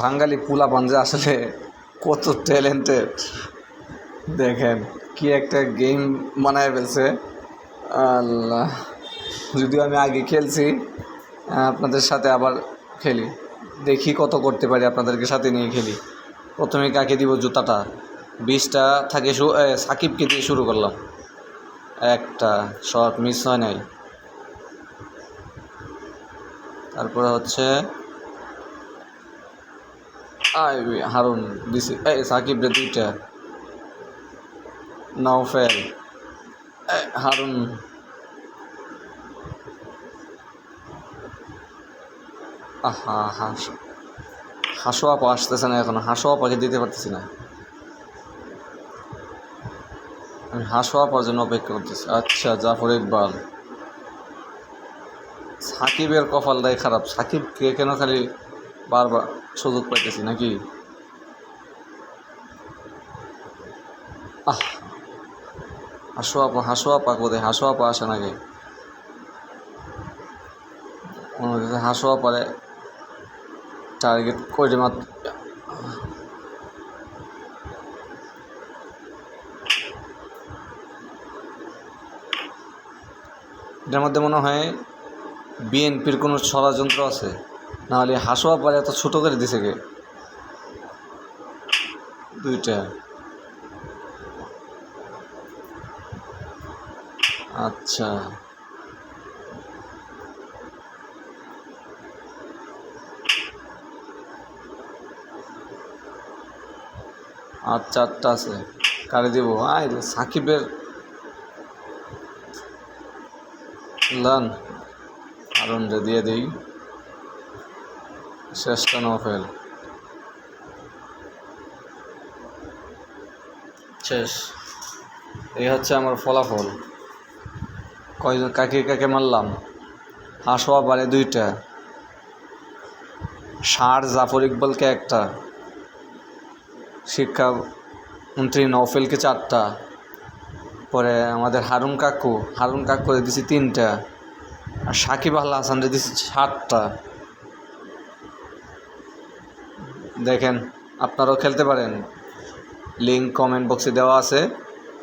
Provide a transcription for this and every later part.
বাঙালি পুলা পাঞ্জা আসলে কত ট্যালেন্টেড দেখেন কি একটা গেম বানায় ফেলছে। আল্লাহ, যদিও আমি আগে খেলছি আপনাদের সাথে আবার খেলি। দেখি কত করতে পারি আপনাদেরকে সাথে নিয়ে খেলি। প্রথমে কাকে দিব জুতাটা? বিশটা থাকে সাকিবকে দিয়ে শুরু করলাম। একটা শট মিস হয় নাই। তারপরে হচ্ছে হারুন দিছি এই সাকিব রে দুইটা। নওফেল হারুন। আহা, হাস, হাসো আপা, আসতেছে না এখন। হাসো আপাকে দিতে পারতেছি না। আমি হাসো আপার জন্য অপেক্ষা করতেছি। আচ্ছা জাফর ইকবাল। সাকিবের কপালটাই খারাপ। সাকিব কে কেন খালি বারবার সুযোগ পাইতেছি নাকি? আহ, হাসো আপা হাসো আপা কোথায়? হাসো আপা আসে নাকি হাসো আপারে টার্গেট করে মাত্র? এটার মধ্যে মনে হয় বিএনপির কোনো ষড়যন্ত্র আছে। নাহলে হাসোয়া পারে এত ছোটো করে দিছে কে? দুইটা। আচ্ছা। আর চারটা আছে। কারে দিব? আয় সাকিবের। লান আরন দিয়ে দিই। শ্রেষ্ঠ নফেল শেষ। এই হচ্ছে আমার ফলাফল। কয়জন কাকে কাকে মারলাম? হাসোয়া বারে দুইটা। ষাট জাফর ইকবালকে একটা। শিক্ষা মন্ত্রী নওফেলকে চারটা। পরে আমাদের হারুন কাকু। হারুন কাকুরে দিছি তিনটা। আর সাকিব আল হাসানরে দিছি সাতটা। দেখেন, আপনারাও খেলতে পারেন। লিঙ্ক কমেন্ট বক্সে দেওয়া আছে,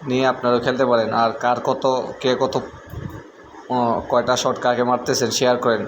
নিয়ে আপনারাও খেলতে পারেন। আর কার কত, কে কত কয়টা শট কাকে মারতেছেন শেয়ার করেন।